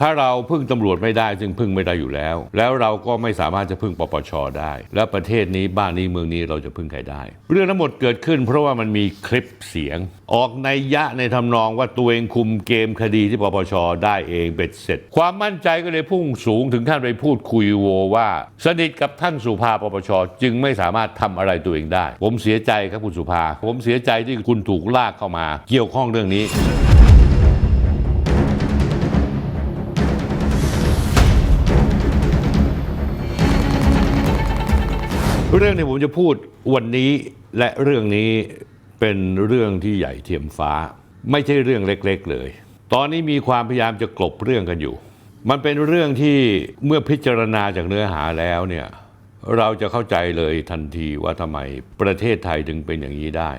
ถ้าเราพึ่งตำรวจไม่ได้ซึ่งพึ่งไม่ได้อยู่แล้ว แล้วเราก็ไม่สามารถจะพึ่งปปชได้ แล้วประเทศนี้บ้านนี้เมืองนี้เราจะพึ่งใครได้ เรื่องทั้งหมดเกิดขึ้น เพราะว่ามันมีคลิปเสียง ออกในยะในทำนองว่าตัวเองคุมเกมคดีที่ปปชได้เองเบ็ดเสร็จ ความมั่นใจก็เลยพุ่งสูงถึงขั้นไปพูดคุยโวว่า สนิทกับท่านสุภาปปชจึงไม่สามารถทำอะไรตัวเองได้ ผมเสียใจครับคุณสุภา ผมเสียใจที่คุณถูกลากเข้ามา เกี่ยวข้องเรื่องนี้ เรื่องที่ผมจะพูดวันนี้และเรื่องนี้เป็นเรื่องที่ใหญ่เทียมฟ้า ไม่ใช่เรื่องเล็กๆเลย ตอนนี้มีความพยายามจะกลบเรื่องกันอยู่ มันเป็นเรื่องที่เมื่อพิจารณาจากเนื้อหาแล้วเนี่ยเราจะเข้าใจเลยทันทีว่าทำไมประเทศไทยถึงเป็นอย่างนี้ได้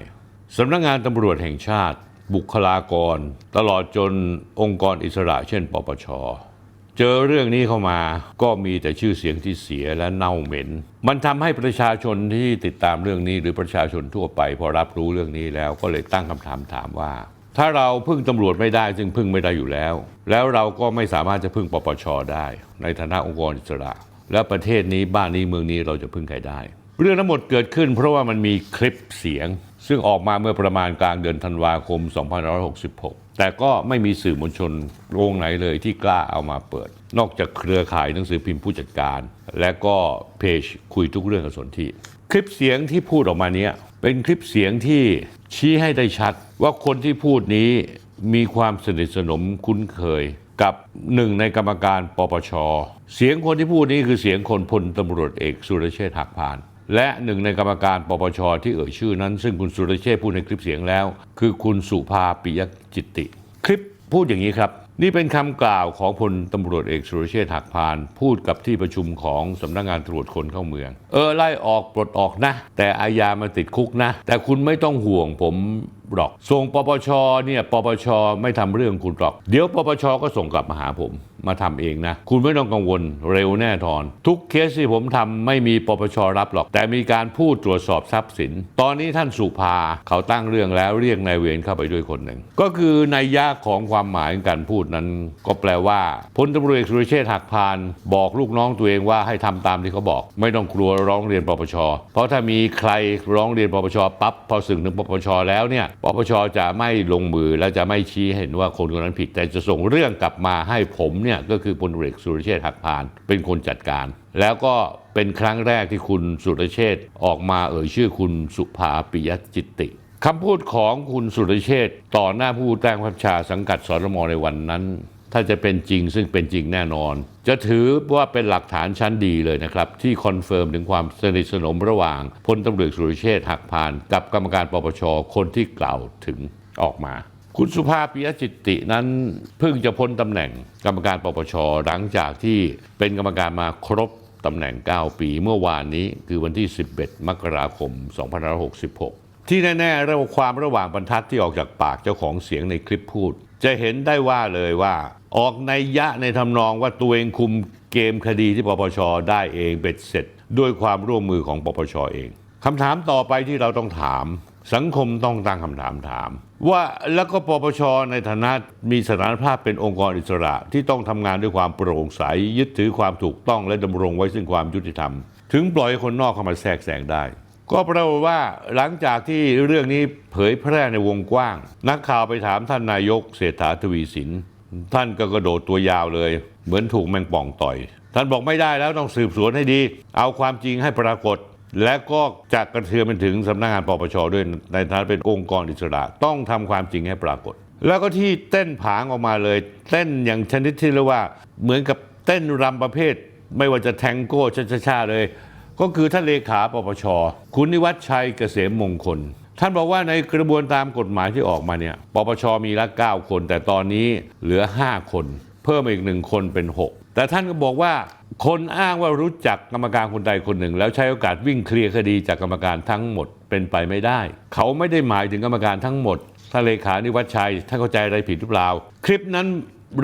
สำนักงานตำรวจแห่งชาติ บุคลากร ตลอดจนองค์กรอิสระเช่น ปปช เจอเรื่องนี้เข้ามาก็มีแต่ชื่อเสียงที่เสียและเน่าเหม็น มันทำให้ประชาชนที่ติดตามเรื่องนี้หรือประชาชนทั่วไป พอรับรู้เรื่องนี้แล้วก็เลยตั้งคำถามถามว่า ถ้าเราพึ่งตำรวจไม่ได้ซึ่งพึ่งไม่ได้อยู่แล้ว แล้วเราก็ไม่สามารถจะพึ่งปปชได้ ในฐานะองค์กรอิสระ แล้วประเทศนี้บ้านนี้เมืองนี้เราจะพึ่งใครได้ เรื่องทั้งหมดเกิดขึ้นเพราะว่ามันมีคลิปเสียง ซึ่งออกมาเมื่อประมาณกลางเดือนธันวาคม 2566 แต่ก็ไม่มีสื่อมวลชนโรงไหนเลยที่กล้าเอามาเปิด นอกจากเครือข่ายหนังสือพิมพ์ผู้จัดการ และก็เพจคุยทุกเรื่องกับสนที่คลิปเสียงที่พูดออกมาเนี้ยเป็นคลิปเสียงที่ชี้ให้ได้ชัด ว่าคนที่พูดนี้มีความสนิทสนมคุ้นเคยกับหนึ่งในกรรมการปปช เสียงคนที่พูดนี้คือเสียงคนพลตำรวจเอกสุรเชษฐ์หักพาน และหนึ่งในกรรมการปปชที่เอ่ยชื่อนั้น ซึ่งคุณสุรเชษพูดในคลิปเสียงแล้ว คือคุณสุภาปิยจิตติ คลิปพูดอย่างนี้ครับ นี่เป็นคำกล่าวของพลตำรวจเอกสุรเชษฐ์หักพาน พูดกับที่ประชุมของสำนักงานตรวจคนเข้าเมือง เออ ไล่ออกปลดออกนะ แต่อาญามาติดคุกนะ แต่คุณไม่ต้องห่วงผมหรอก ส่งปปชเนี่ยปปชไม่ทำเรื่องคุณหรอก เดี๋ยวปปชก็ส่งกลับมาหาผมมาทำเองนะ คุณไม่ต้องกังวลเร็วแน่นอน ทุกเคสที่ผมทำไม่มีปปชรับหรอก แต่มีการพูดตรวจสอบทรัพย์สิน ตอนนี้ท่านสุภาเขาตั้งเรื่องแล้วเรียกนายเวรเข้าไปด้วยคนหนึ่งก็คือในยยะของความหมายการพูดนั้นก็แปลว่าพลตำรวจเอกสุรเชษฐ์หักพาน บอกลูกน้องตัวเองว่าให้ทำตามที่เขาบอก ไม่ต้องกลัวร้องเรียนปปช เพราะถ้ามีใครร้องเรียนปปชปั๊บพอสึงถึงปปชแล้วเนี่ยปปชจะไม่ลงมือและจะไม่ชี้ให้เห็นว่าคนคนนั้นผิด แต่จะส่งเรื่องกลับมาให้ผมเนี่ยก็คือพลตำรวจเอกสุรเชษฐ์หักพาน เป็นคนจัดการ แล้วก็เป็นครั้งแรกที่คุณสุรเชษฐ์ออกมาเอ่ยชื่อคุณสุภาปิยจิตติ คำพูดของคุณสุรเชษต่อหน้าผู้แต้งพัชชาสังกัดสรมในวันนั้น ถ้าจะเป็นจริงซึ่งเป็นจริงแน่นอน จะถือว่าเป็นหลักฐานชั้นดีเลยนะครับ ที่คอนเฟิร์มถึงความสนิทสนมระหว่างพลตำรวจสุรเชษหักพาน กับกรรมการปปชคนที่กล่าวถึงออกมา คุณสุภาพปิยจิตตินั้นเพิ่งจะพ้นตำแหน่งกรรมการปปชหลังจากที่เป็นกรรมการมาครบตำแหน่ง 9 ปีเมื่อวานนี้คือวันที่ 11 มกราคม 2566 ที่แน่ๆเรื่องความระหว่างบรรทัดที่ออกจากปากเจ้าของเสียงในคลิปพูด จะเห็นได้ว่าเลยว่า ออกในยะในทำนองว่าตัวเองคุมเกมคดีที่ปปชได้เองเบ็ดเสร็จ ด้วยความร่วมมือของปปชเองคำถามต่อไปที่เราต้องถาม สังคมต้องตั้งคำถามถาม ว่าแล้วก็ปปชในฐานะมีสถานภาพเป็นองค์กรอิสระที่ต้องทำงานด้วยความโปร่งใสยึดถือความถูกต้องและดำรงไว้ซึ่งความยุติธรรม ถึงปล่อยคนนอกเข้ามาแทรกแซงได้ ก็ปรากฏว่าหลังจากที่เรื่องนี้เผยแพร่ในวงกว้าง นักข่าวไปถามท่านนายกเศรษฐาทวีสิน ท่านก็กระโดดตัวยาวเลย เหมือนถูกแมงป่องต่อย ท่านบอกไม่ได้แล้วต้องสืบสวนให้ดี เอาความจริงให้ปรากฏ และก็จะกระเทือนไปถึงสำนักงานปปชด้วยในฐานะเป็นองค์กรอิสระ ต้องทำความจริงให้ปรากฏ แล้วก็ที่เต้นผางออกมาเลย เต้นอย่างชนิดที่เรียกว่าเหมือนกับเต้นรำประเภท ไม่ว่าจะแทงโก้ชาๆเลย ก็คือท่านเลขาปปช คุณนิวัฒชัยเกษมมงคล ท่านบอกว่าในกระบวนตามกฎหมายที่ออกมาเนี่ย ปปชมีละ 9 คน แต่ตอนนี้เหลือ 5 คน เพิ่มอีกหนึ่งคนเป็น 6 แต่ท่านก็บอกว่า คนอ้างว่ารู้จักกรรมการคนใดคนหนึ่ง แล้วใช้โอกาสวิ่งเคลียร์คดีจากกรรมการทั้งหมดเป็นไปไม่ได้ เขาไม่ได้หมายถึงกรรมการทั้งหมดท่านเลขานิวัฒชัยท่านเข้าใจอะไรผิดหรือเปล่า คลิปนั้น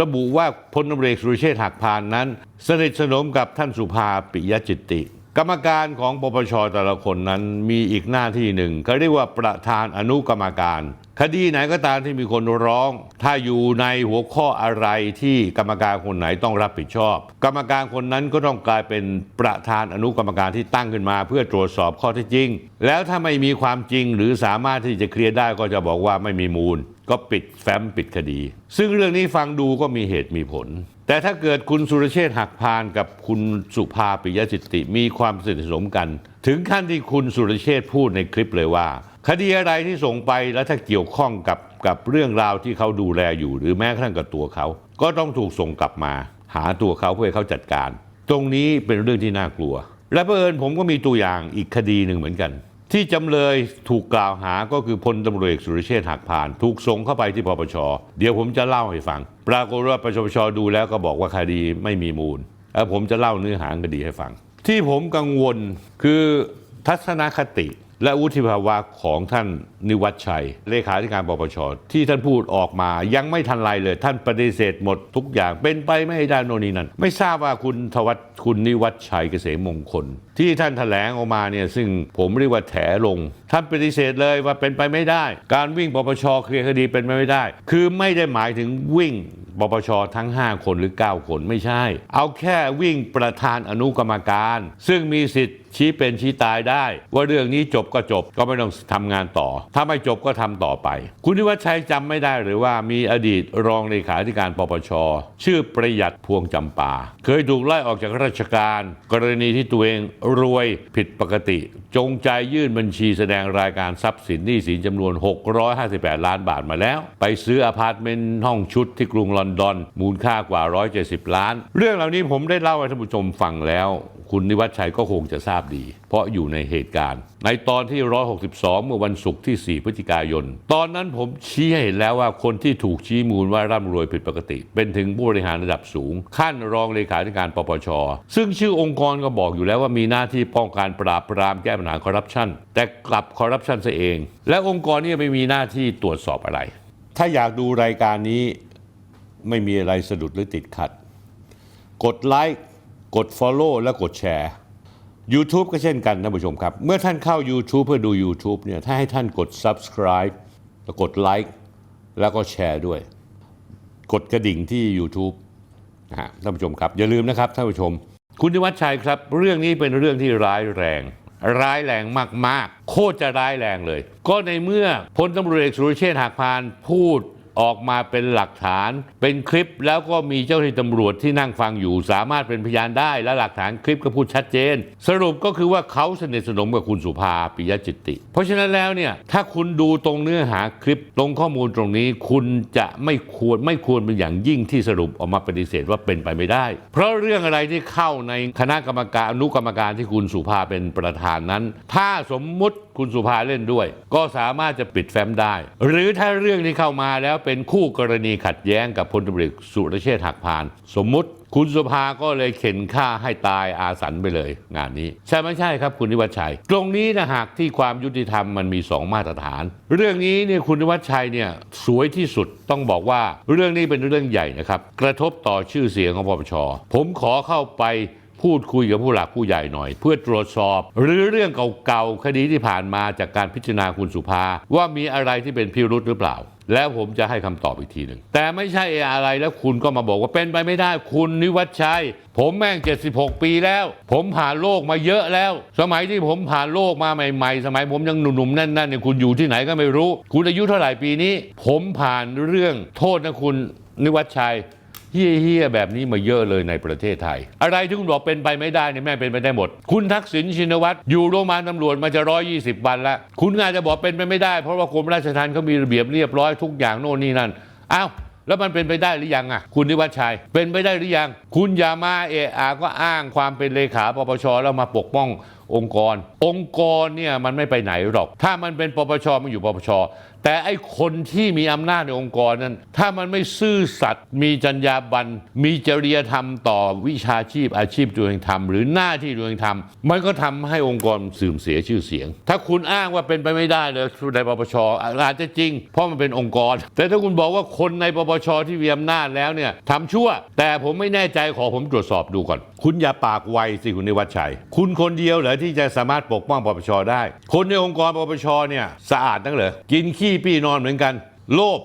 ระบุว่าพลตำรวจสุรเชษฐ์หักพานนั้น สนิทสนมกับท่านสุภาปิยจิตติ กรรมการของปปชแต่ละคนนั้นมีอีกหน้าที่หนึ่งเขาเรียกว่าประธานอนุกรรมการ คดีไหนก็ตามที่มีคนร้อง ถ้าอยู่ในหัวข้ออะไรที่กรรมการคนไหนต้องรับผิดชอบ กรรมการคนนั้นก็ต้องกลายเป็นประธานอนุกรรมการที่ตั้งขึ้นมา เพื่อตรวจสอบข้อเท็จจริง แล้วถ้าไม่มีความจริงหรือสามารถที่จะเคลียร์ได้ก็จะบอกว่าไม่มีมูล ก็ปิดแฟ้มปิดคดี ซึ่งเรื่องนี้ฟังดูก็มีเหตุมีผล แต่ถ้าเกิดคุณสุรเชษฐ์หักพานกับคุณสุภาปิยจิตติมีความสนิทสนมกัน ถึงขั้นที่คุณสุรเชษฐ์พูดในคลิปเลยว่า คดีอะไรที่ส่งไปแล้วถ้าเกี่ยวข้องกับกับเรื่องราวที่เขาดูแลอยู่ หรือแม้กระทั่งกับตัวเขา ก็ต้องถูกส่งกลับมา หาตัวเขาเพื่อให้เขาจัดการ ตรงนี้เป็นเรื่องที่น่ากลัว และเผอิญผมก็มีตัวอย่างอีกคดีหนึ่งเหมือนกัน ที่จำเลยถูกกล่าวหาก็คือพลตำรวจเอกสุรเชษฐ์หักพาน ถูกส่งเข้าไปที่ปปชเดี๋ยวผมจะเล่าให้ฟัง ปรากฏว่าปปชดูแล้วก็บอกว่าคดีไม่มีมูลแล้วผมจะเล่าเนื้อหาคดีให้ฟัง ที่ผมกังวลคือทัศนคติ และวุฒิภาวะของท่านนิวัฒชัย เลขาธิการปปชที่ท่านพูดออกมา ยังไม่ทันไรเลย ท่านปฏิเสธหมดทุกอย่างเป็นไปไม่ได้โนนนี่นั่นไม่ทราบว่าคุณทวัตคุณนิวัฒชัยเกษมมงคล ที่ท่านแถลงออกมาเนี่ยซึ่งผมเรียกว่าแถลงท่านปฏิเสธเลยว่าเป็นไปไม่ได้ การวิ่งปปชเคลียร์คดีเป็นไปไม่ได้ คือไม่ได้หมายถึงวิ่งปปชทั้ง 5 คนหรือ 9 คนไม่ใช่ เอาแค่วิ่งประธานอนุกรรมการ ซึ่งมีสิทธิ์ชี้เป็นชี้ตายได้ ว่าเรื่องนี้จบก็จบก็ไม่ต้องทำงานต่อ ถ้าไม่จบก็ทำต่อไป คุณนิวัฒชัยจำไม่ได้หรือว่ามีอดีตรองเลขาธิการปปชชื่อประหยัดพวงจำปา เคยถูกไล่ออกจากราชการ กรณีที่ตัวเองรวยผิดปกติ จงใจยื่นบัญชีแสดงรายการทรัพย์สินหนี้สินจำนวน 658 ล้านบาทมาแล้ว ไปซื้ออพาร์ตเมนต์ห้องชุดที่กรุงลอนดอน มูลค่ากว่า 170 ล้าน เรื่องเหล่านี้ผมได้เล่าให้ท่านผู้ชมฟังแล้ว คุณนิวัฒชัยก็คงจะทราบดี เพราะอยู่ในเหตุการณ์ ในตอนที่ 162 เมื่อวันศุกร์ที่ 4 พฤศจิกายน ตอนนั้นผมชี้ให้เห็นแล้วว่าคนที่ถูกชี้มูลว่าร่ำรวยผิดปกติ เป็นถึงผู้บริหารระดับสูง ขั้นรองเลขาธิการปปช ซึ่งชื่อองค์กรก็บอกอยู่แล้วว่ามีหน้าที่ป้องกันปราบปรามแก้ปัญหาคอร์รัปชันแต่กลับคอร์รัปชันซะเอง และองค์กรนี้ไม่มีหน้าที่ตรวจสอบอะไร ถ้าอยากดูรายการนี้ไม่มีอะไรสะดุดหรือติดขัด กดไลค์ กด Follow และกดแชร์ YouTube ก็เช่นกันท่านผู้ชมครับ เมื่อท่านเข้า YouTube เพื่อดู YouTube เนี่ยถ้าให้ท่านกด Subscribe แล้วกดไลค์แล้วก็แชร์ด้วย กดกระดิ่งที่ YouTube นะฮะท่านผู้ชมครับ อย่าลืมนะครับท่านผู้ชม คุณนิวัฒชัยครับ เรื่องนี้เป็นเรื่องที่ร้ายแรง ร้ายแรงมาก ๆ โคตรจะร้ายแรงเลย ก็ในเมื่อพลตำรวจเอกสุรเชษฐ์หักพานพูด ออกมาเป็นหลักฐาน เป็นคลิปแล้วก็มีเจ้าหน้าที่ตำรวจที่นั่งฟังอยู่ สามารถเป็นพยานได้และหลักฐานคลิปก็พูดชัดเจน สรุปก็คือว่าเขาสนิทสนมกับคุณสุภาปิยจิตติ เพราะฉะนั้นแล้วเนี่ยถ้าคุณดูตรงเนื้อหาคลิปตรงข้อมูลตรงนี้ คุณจะไม่ควรไม่ควรเป็นอย่างยิ่งที่สรุปออกมาปฏิเสธว่าเป็นไปไม่ได้ เพราะเรื่องอะไรที่เข้าในคณะกรรมการอนุกรรมการที่คุณสุภาเป็นประธานนั้น ถ้าสมมุติคุณสุภาเล่นด้วย ก็สามารถจะปิดแฟ้มได้ หรือถ้าเรื่องที่เข้ามาแล้วเป็นคู่กรณีขัดแย้งกับพลตำรวจเอกสุรเชษฐ์หักพาน สมมุติคุณสุภาก็เลยเข็นฆ่าให้ตายอาสันไปเลย งานนี้ ใช่ไม่ใช่ครับคุณนิวัฒชัย ตรงนี้นะหากที่ความยุติธรรมมันมีสองมาตรฐาน เรื่องนี้เนี่ยคุณนิวัฒชัยเนี่ยสวยที่สุดต้องบอกว่าเรื่องนี้เป็นเรื่องใหญ่นะครับ กระทบต่อชื่อเสียงของปปชผมขอเข้าไป พูดคุยกับผู้หลักผู้ใหญ่หน่อย เพื่อตรวจสอบ หรือเรื่องเก่าๆคดีที่ผ่านมาจากการพิจารณาคุณสุภา ว่ามีอะไรที่เป็นพิรุธหรือเปล่า แล้วผมจะให้คำตอบอีกทีหนึ่งแต่ไม่ใช่อะไรแล้วคุณก็มาบอกว่าเป็นไปไม่ได้คุณนิวัฒชัย ผมแม่ง 76 ปีแล้ว ผมผ่านโลกมาเยอะแล้ว สมัยที่ผมผ่านโลกมาใหม่ๆ สมัยผมยังหนุ่มๆแน่นๆเนี่ยคุณอยู่ที่ไหนก็ไม่รู้ คุณอายุเท่าไหร่ปีนี้ ผมผ่านเรื่องโทษนะคุณนิวัฒชัย เฮี้ยๆแบบนี้มาเยอะเลยในประเทศไทย อะไรที่คุณบอกเป็นไปไม่ได้เนี่ยแม่เป็นไปได้หมด คุณทักษิณชินวัตรอยู่โรงพยาบาลตำรวจมาจะร้อยยี่สิบวันแล้ว คุณอาจจะบอกเป็นไปไม่ได้ เพราะว่ากรมราชทัณฑ์เขามีระเบียบเรียบร้อยทุกอย่างโน่นนี่นั่นอ้าวแล้วมันเป็นไปได้หรือยังอะ คุณนิวัฒชัย เป็นไปได้หรือยัง คุณยามาเอะอาก็อ้างความเป็นเลขาปปชแล้วมาปกป้ององค์กร องค์กรเนี่ยมันไม่ไปไหนหรอก ถ้ามันเป็นปปชมันอยู่ปปช แต่ไอ้คนที่มีอำนาจในองค์กรนั้น ถ้ามันไม่ซื่อสัตย์มีจรรยาบรรณมีจริยธรรมต่อวิชาชีพอาชีพตัวเองทำหรือหน้าที่ตัวเองทำมันก็ทำให้องค์กรเสื่อมเสียชื่อเสียง ถ้าคุณอ้างว่าเป็นไปไม่ได้เลยในปปชอาจจะจริง เพราะมันเป็นองค์กร แต่ถ้าคุณบอกว่าคนในปปชที่มีอำนาจแล้วเนี่ยทำชั่ว แต่ผมไม่แน่ใจขอผมตรวจสอบดูก่อน คุณอย่าปากไวสิคุณนิวัฒชัย คุณคนเดียวเหรอที่จะสามารถปกป้องปปชได้ คนในองค์กรปปชเนี่ยสะอาดนักเหรอกินขี้ขี้ปี้นอนเหมือนกัน โลภ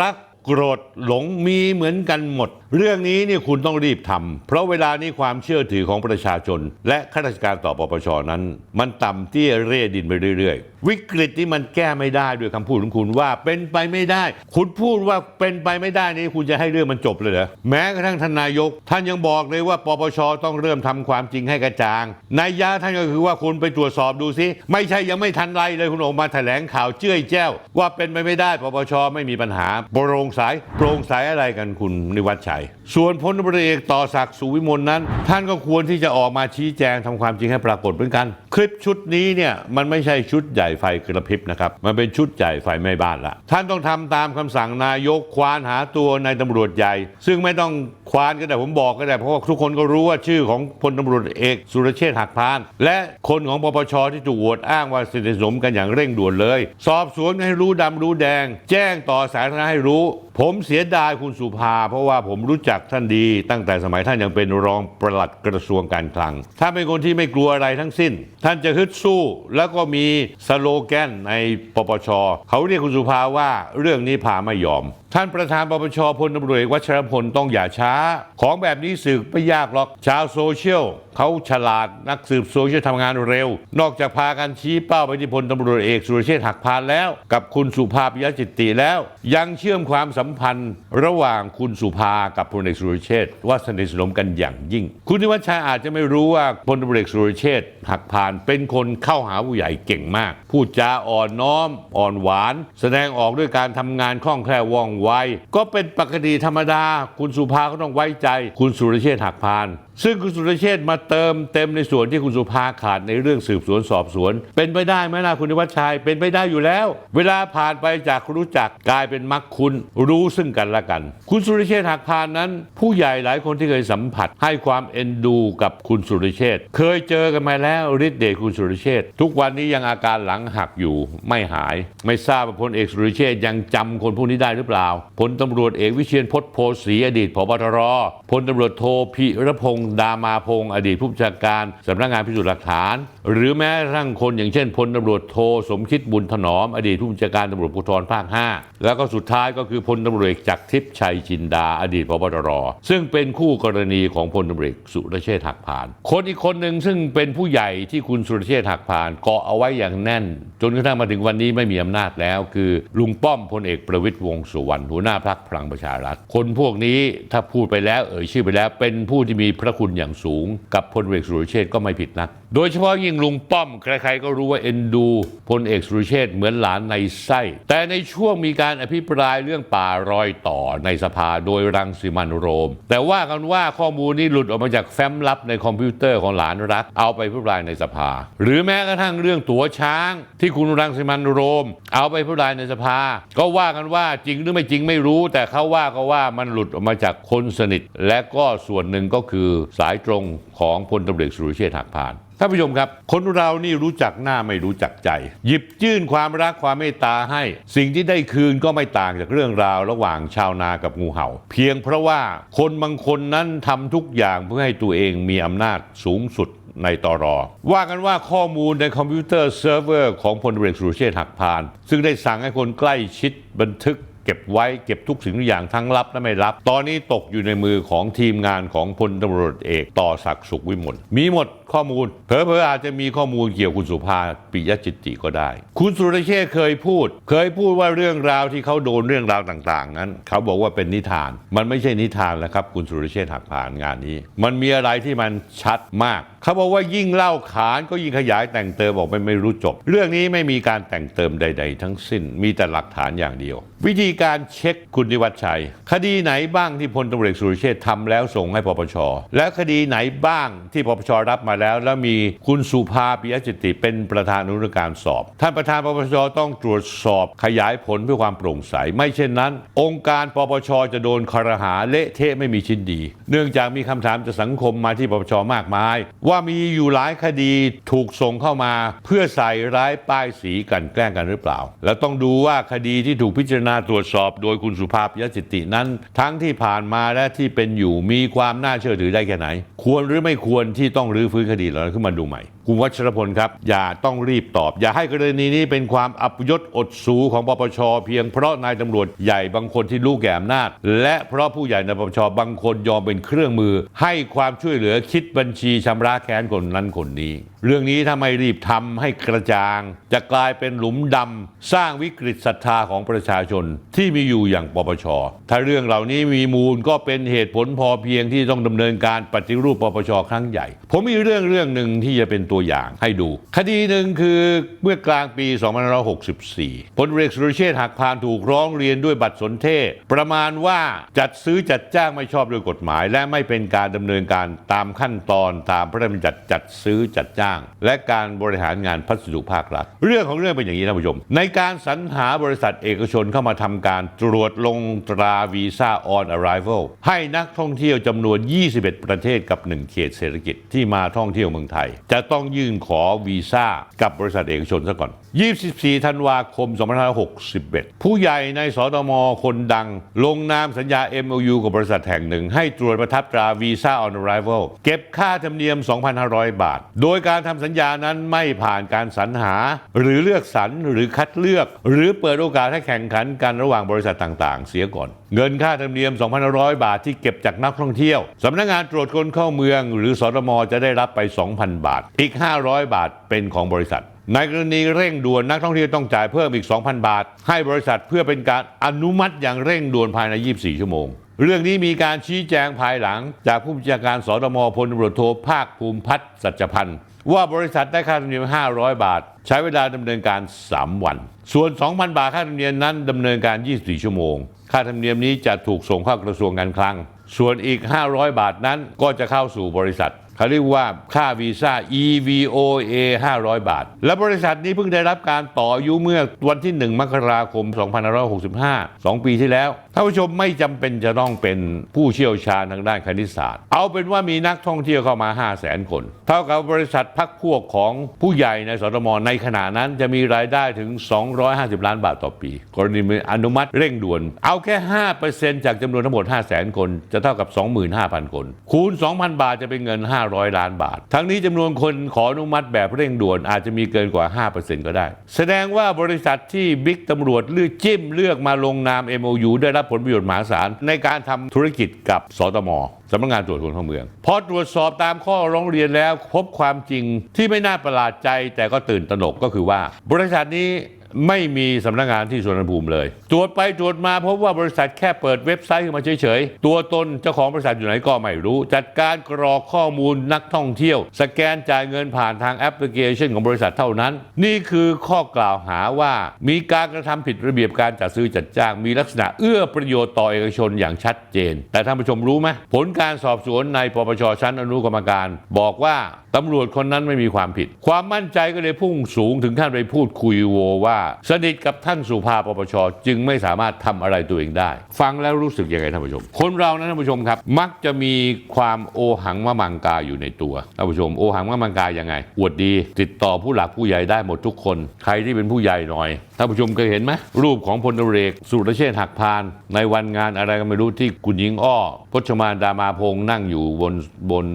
รัก โกรธหลงมีเหมือนกันหมด เรื่องนี้นี่คุณต้องรีบทำเพราะเวลานี้ความเชื่อถือของประชาชน และข้าราชการต่อปปชนั้น มันต่ำเตี้ยเร่ดินไปเรื่อยๆ วิกฤตที่มันแก้ไม่ได้ด้วยคำพูดของคุณว่าเป็นไปไม่ได้ คุณพูดว่าเป็นไปไม่ได้นี่คุณจะให้เรื่องมันจบเลยเหรอแม้กระทั่งทานนายก ท่านยังบอกเลยว่าปปชต้องเริ่มทำความจริงให้กระจ่างนายยะท่านก็คือว่าคุณไปตรวจสอบดูซิไม่ใช่ยังไม่ทันไรเลยคุณออกมาแถลงข่าวเจ้ยแจ้วว่าเป็นไปไม่ได้ปปชไม่มีปัญหาโปรงใสโปร่งใสอะไรกันคุณนิวัฒชัย ส่วนพลตำรวจเอกต่อศักดิ์สุวิมลนั้น ท่านก็ควรที่จะออกมาชี้แจงทำความจริงให้ปรากฏเหมือนกัน คลิปชุดนี้เนี่ยมันไม่ใช่ชุดใหญ่ไฟกระพริบนะครับ มันเป็นชุดใหญ่ไฟไม้บ้านละท่านต้องทำตามคำสั่งนายกควานหาตัวนายตำรวจใหญ่ ซึ่งไม่ต้องควานก็ได้ผมบอกก็ได้เพราะว่าทุกคนก็รู้ว่าชื่อของพลตำรวจเอกสุรเชษฐ์หักพาน และคนของปปชที่ถูกโหวตอ้างว่าสนิทสนมกันอย่างเร่งด่วนเลย สอบสวนให้รู้ดำรู้แดง แจ้งต่อสาธารณะให้รู้ ผมเสียดายคุณสุภา เพราะว่าผมรู้จักท่านดีตั้งแต่สมัยท่านยังเป็นรองปลัดกระทรวงการคลัง ท่านเป็นคนที่ไม่กลัวอะไรทั้งสิ้น ท่านจะฮึดสู้ แล้วก็มีสโลแกนในปปชเขาเรียกคุณสุภาว่าเรื่องนี้พาไม่ยอม ท่านประธานปปชพลตำรวจวัชรพลต้องอย่าช้า ของแบบนี้สืบไม่ยากหรอก ชาวโซเชียลเขาฉลาดนักสืบโซเชียลทำงานเร็ว นอกจากพากันชี้เป้าไปที่พลตำรวจเอกสุรเชษฐ์หักพานแล้ว กับคุณสุภาพยจิตติแล้ว ยังเชื่อมความสัมพันธ์ ระหว่างคุณสุภากับพลเอกสุรเชษฐ์ว่าสนิทสนมกันอย่างยิ่ง คุณนิวัชชัยอาจจะไม่รู้ว่าพลตำรวจเอกสุรเชษฐ์หักพานเป็นคนเข้าหาผู้ใหญ่เก่งมากพูดจาอ่อนน้อม อ่อนหวาน แสดงออกด้วยการทำงานคล่องแคล่วว่องไวก็เป็นปกติธรรมดา คุณสุภาก็ต้องไว้ใจ คุณสุรเชษฐ์หักพานซึ่งคุณสุรเชษมาเติมเต็มในส่วนที่คุณสุภาขาดในเรื่องสืบสวนสอบสวน เป็นไปได้ไหมล่ะคุณนิวัชชัยเป็นไปได้อยู่แล้ว เวลาผ่านไปจากรู้จักกลายเป็นมักคุณรู้ซึ่งกันและกัน คุณสุรเชษหักพานนั้น ผู้ใหญ่หลายคนที่เคยสัมผัส ให้ความเอ็นดูกับคุณสุรเชษเคยเจอกันมาแล้วฤทธิ์เดชคุณสุรเชษทุกวันนี้ยังอาการหลังหักอยู่ไม่หาย ไม่ทราบว่าพลเอกสุรเชษยังจำคนพวกนี้ได้หรือเปล่าพลตำรวจเอกวิเชียนพจน์โพสีอดีตผบตรพลตำรวจโทพิรพงษดามาพงษ์อดีตผู้บัญชาการสำนักงานพิสูจน์หลักฐาน หรือแม้กระทั่งคนอย่างเช่นพลตำรวจโทสมคิดบุญถนอม อดีตผู้บัญชาการตำรวจภูธรภาค 5 แล้วก็สุดท้ายก็คือพลตำรวจเอกจักรทิพย์ชัยจินดา อดีตพบตรซึ่งเป็นคู่กรณีของพลตำรวจเอกสุรเชษฐ์หักพาน คนอีกคนหนึ่งซึ่งเป็นผู้ใหญ่ที่คุณสุรเชษฐ์หักพานเกาะเอาไว้อย่างแน่น จนกระทั่งมาถึงวันนี้ไม่มีอำนาจแล้ว คือลุงป้อมพลเอกประวิตยวงสุวรรณหัวหน้าพรรคพลังประชารัฐคนพวกนี้ถ้าพูดไปแล้วเอ่ยชื่อไปแล้วเป็นผู้ที่มีพระคุณอย่างสูง กับพลเอกสุรเชษก็ไม่ผิดนัก โดยเฉพาะยิ่งลุงป้อม ใครๆก็รู้ว่าเอ็นดูพลเอกสุรเชษเหมือนหลานในไส้ แต่ในช่วงมีการอภิปรายเรื่องป่ารอยต่อในสภาโดยรังสิมันโรม แต่ว่ากันว่าข้อมูลนี้หลุดออกมาจากแฟ้มลับในคอมพิวเตอร์ของหลานรัก เอาไปพิปรายในสภา หรือแม้กระทั่งเรื่องตั๋วช้าง ที่คุณรังสิมันโรม เอาไปพิปรายในสภา ก็ว่ากันว่าจริงหรือไม่จริงไม่รู้ แต่เขาว่าก็ว่ามันหลุดออกมาจากคนสนิท และก็ส่วนหนึ่งก็คือสายตรงของพลตำรวจสุรเชษฐ์หักพานท่านผู้ชมครับ คนเรานี่รู้จักหน้าไม่รู้จักใจ หยิบยื่นความรักความเมตตาให้ สิ่งที่ได้คืนก็ไม่ต่างจากเรื่องราวระหว่างชาวนากับงูเห่า เพียงเพราะว่าคนบางคนนั้นทำทุกอย่างเพื่อให้ตัวเองมีอำนาจสูงสุดในตอรอ ว่ากันว่าข้อมูลในคอมพิวเตอร์เซิร์ฟเวอร์ของพลเรือสุรเชษฐ์หักพาน ซึ่งได้สั่งให้คนใกล้ชิดบันทึก เก็บไว้เก็บทุกสิ่งทุกอย่างทั้งรับและไม่รับ ตอนนี้ตกอยู่ในมือของทีมงานของพลตำรวจเอกต่อศักดิ์สุขวิมลมีหมด ข้อมูล เผลอๆอาจจะมีข้อมูลเกี่ยวกับคุณสุภาปิยจิตติก็ได้ คุณสุรเชษเคยพูด เคยพูดว่าเรื่องราวที่เขาโดนเรื่องราวต่าง ๆ นั้น เขาบอกว่าเป็นนิทาน มันไม่ใช่นิทานแล้วครับ คุณสุรเชษหักผ่านงานนี้ มันมีอะไรที่มันชัดมาก เขาบอกว่ายิ่งเล่าขานก็ยิ่งขยายแต่งเติมบอกไม่ไม่รู้จบ เรื่องนี้ไม่มีการแต่งเติมใด ๆ ทั้งสิ้นมีแต่หลักฐานอย่างเดียว วิธีการเช็คคุณนิวัฒชัย คดีไหนบ้างที่พลตำรวจเอกสุรเชษทำแล้วส่งให้ปปชและคดีไหนบ้างที่ปปชรับมาแล้วแล้วมีคุณสุภาปิยจิติ เป็นประธานอนุการสอบ ท่านประธานปปชต้องตรวจสอบขยายผลเพื่อความโปร่งใส ไม่เช่นนั้น องค์การปปชจะโดนคอรหาเละเทะไม่มีชิ้นดี เนื่องจากมีคำถามจากสังคมมาที่ปปชมากมาย ว่ามีอยู่หลายคดีถูกส่งเข้ามา เพื่อใส่ร้ายป้ายสีกันแกล้งกันหรือเปล่า แล้วต้องดูว่าคดีที่ถูกพิจารณาตรวจสอบ โดยคุณสุภาพยจิตตินั้น ทั้งที่ผ่านมาและที่เป็นอยู่มีความน่าเชื่อถือได้แค่ไหน ควรหรือไม่ควรที่ต้องรื้อฟื้น็ดีเหล่านั้นขึ้นมาดูใหม่คุณวัชรพลครับ อย่าต้องรีบตอบ อย่าให้กรณีนี้เป็นความอัปยศอดสูของปปช เพียงเพราะนายตำรวจใหญ่บางคนที่รู้แก่อำนาจ และเพราะผู้ใหญ่ในปปชบางคนยอมเป็นเครื่องมือ ให้ความช่วยเหลือคิดบัญชีชำระแค้นคนนั้นคนนี้ เรื่องนี้ถ้าไม่รีบทำให้กระจ่าง จะกลายเป็นหลุมดำสร้างวิกฤตศรัทธาของประชาชนที่มีอยู่อย่างปปช ถ้าเรื่องเหล่านี้มีมูลก็เป็นเหตุผลพอเพียงที่ต้องดำเนินการปฏิรูปปปชครั้งใหญ่ ผมมีเรื่องเรื่องหนึ่งที่จะเป็นตัวอย่างให้ดู คดีหนึ่งคือเมื่อกลางปี 2564 พลเรือสุรเชษฐ์หักพานถูกร้องเรียนด้วยบัตรสนเทศ ประมาณว่าจัดซื้อจัดจ้างไม่ชอบด้วยกฎหมาย และไม่เป็นการดำเนินการตามขั้นตอนตามพระราชบัญญัติจัดซื้อจัดจ้าง และการบริหารงานพัสดุภาครัฐ เรื่องของเรื่องเป็นอย่างนี้ท่านผู้ชม ในการสรรหาบริษัทเอกชนเข้ามาทำการตรวจลงตราวีซ่า on arrival ให้นักท่องเที่ยวจำนวน 21 ประเทศกับ 1 เขตเศรษฐกิจที่มาท่องเที่ยวเมืองไทย จะต้ององยื่นขอวีซ่ากับบริษัทเอกชนซะก่อน 24 ธันวาคม 2561 ผู้ใหญ่ในสตมคนดัง ลงนามสัญญา MOU กับบริษัทแห่งหนึ่ง ให้ตรวจประทับตราวีซ่า on arrival เก็บค่าธรรมเนียม 2,500 บาท โดยการทำสัญญานั้นไม่ผ่านการสรรหา หรือเลือกสรรหรือคัดเลือก หรือเปิดโอกาสให้แข่งขันกันระหว่างบริษัทต่าง ๆ เสียก่อน เงินค่าธรรมเนียม2,500 บาทที่เก็บจากนักท่องเที่ยว สำนักงานตรวจคนเข้าเมือง หรือสตมจะได้รับไป 2,000 บาท อีก 500 บาทเป็นของบริษัท ในกรณีเร่งด่วนนักท่องเที่ยวต้องจ่ายเพิ่มอีก 2,000 บาท ให้บริษัทเพื่อเป็นการอนุมัติอย่างเร่งด่วนภายใน 24 ชั่วโมงเรื่องนี้มีการชี้แจงภายหลัง จากผู้บัญชาการสตมพลตำรวจโทภาคภูมิพัฒน์สัจพันธ์ ว่าบริษัทได้ค่าธรรมเนียม 500 บาท ใช้เวลาดำเนินการ 3 วัน ส่วน 2,000 บาทค่าธรรมเนียมนั้นดำเนินการ 24 ชั่วโมง ค่าธรรมเนียมนี้จะถูกส่งเข้ากระทรวงการคลัง ส่วนอีก 500 บาทนั้นก็จะเข้าสู่บริษัทเขาเรียกว่าค่าวีซ่า EVOA 500 บาท และบริษัทนี้เพิ่งได้รับการต่ออายุเมื่อวันที่ 1 มกราคม 2565 2 ปีที่แล้วท่านผู้ชมไม่จำเป็นจะต้องเป็นผู้เชี่ยวชาญทางด้านคณิตศาสตร์ เอาเป็นว่ามีนักท่องเที่ยวเข้ามา 5 0 0 0 0 0คน เท่ากับบริษัทพักพวกของผู้ใหญ่ในสตมในขณะนั้นจะมีรายได้ถึง 250 ล้านบาทต่อปี กรณีอนุมัติเร่งด่วน เอาแค่ 5%จากจำนวนทั้งหมด 5 0 0 0 0 0คน จะเท่ากับ 25,000 คน คูณ 2,000 บาทจะเป็นเงิน 500 ล้านบาท ทั้งนี้จำนวนคนขออนุมัติแบบเร่งด่วนอาจจะมีเกินกว่า 5%ก็ได้ แสดงว่าบริษัทที่บิ๊กตำรวจเลือกจิ้มเลือกมาลงนาม MOU ได้รับผลประโยชน์มหาศาลในการทำธุรกิจกับสตมสำนักงานตรวจคนเข้าเมือง พอตรวจสอบตามข้อร้องเรียนแล้วพบความจริงที่ไม่น่าประหลาดใจแต่ก็ตื่นตระหนกก็คือว่า บริษัทนี้ ไม่มีสำนักงานที่สวนภูมิเลย ตรวจไปตรวจมาพบว่าบริษัทแค่เปิดเว็บไซต์ขึ้นมาเฉยๆ ตัวตนเจ้าของบริษัทอยู่ไหนก็ไม่รู้ จัดการกรอกข้อมูลนักท่องเที่ยว สแกนจ่ายเงินผ่านทางแอปพลิเคชันของบริษัทเท่านั้น นี่คือข้อกล่าวหาว่ามีการกระทำผิดระเบียบการจัดซื้อจัดจ้างมีลักษณะเอื้อประโยชน์ต่อเอกชนอย่างชัดเจน แต่ท่านผู้ชมรู้ไหมผลการสอบสวนในปปชชั้นอนุกรรมการ บอกว่าตำรวจคนนั้นไม่มีความผิด ความมั่นใจก็เลยพุ่งสูงถึงขั้นไปพูดคุยโวว่าสนิทกับท่านสุภาปปชจึงไม่สามารถทำอะไรตัวเองได้ ฟังแล้วรู้สึกยังไงท่านผู้ชม คนเรานะท่านผู้ชมครับ มักจะมีความโอหังมะมังกาอยู่ในตัวท่านผู้ชมโอหังมะมังกายังไงอวดดี ติดต่อผู้หลักผู้ใหญ่ได้หมดทุกคน ใครที่เป็นผู้ใหญ่หน่อยท่านผู้ชมเคยเห็นไหมรูปของพลตรวจเอกสุรเชษฐ์หักพาน ในวันงานอะไรก็ไม่รู้ที่คุณหญิงอ้อพจมานดามาพงนั่งอยู่บนบน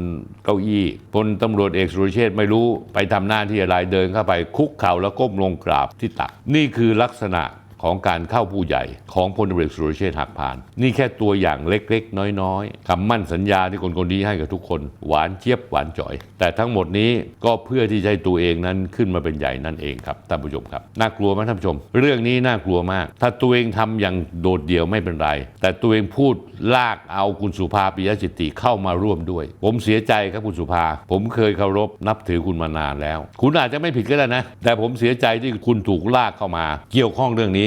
เก้าอี้พลตำรวจเอกสุรเชษฐ์ไม่รู้ไปทำหน้าที่อะไรเดินเข้าไปคุกเข่าแล้วก้มลงกราบที่ตัก นี่คือลักษณะ ของการเข้าผู้ใหญ่ของพลเอกสุรเชษฐ์หักพาน นี่แค่ตัวอย่างเล็กๆ น้อยๆคำมั่นสัญญาที่คนคนนี้ให้กับทุกคน หวานเจี๊ยบหวานจ่อย แต่ทั้งหมดนี้ก็เพื่อที่จะให้ตัวเองนั้นขึ้นมาเป็นใหญ่นั่นเองครับท่านผู้ชมครับน่ากลัวไหมท่านผู้ชม เรื่องนี้น่ากลัวมาก ถ้าตัวเองทำอย่างโดดเดี่ยวไม่เป็นไร แต่ตัวเองพูดลากเอาคุณสุภาปิยจิตติเข้ามาร่วมด้วย ผมเสียใจครับคุณสุภา ผมเคยเคารพนับถือคุณมานานแล้ว คุณอาจจะไม่ผิดก็ได้นะ แต่ผมเสียใจที่คุณถูกลากเข้ามา เกี่ยวข้องเรื่องนี้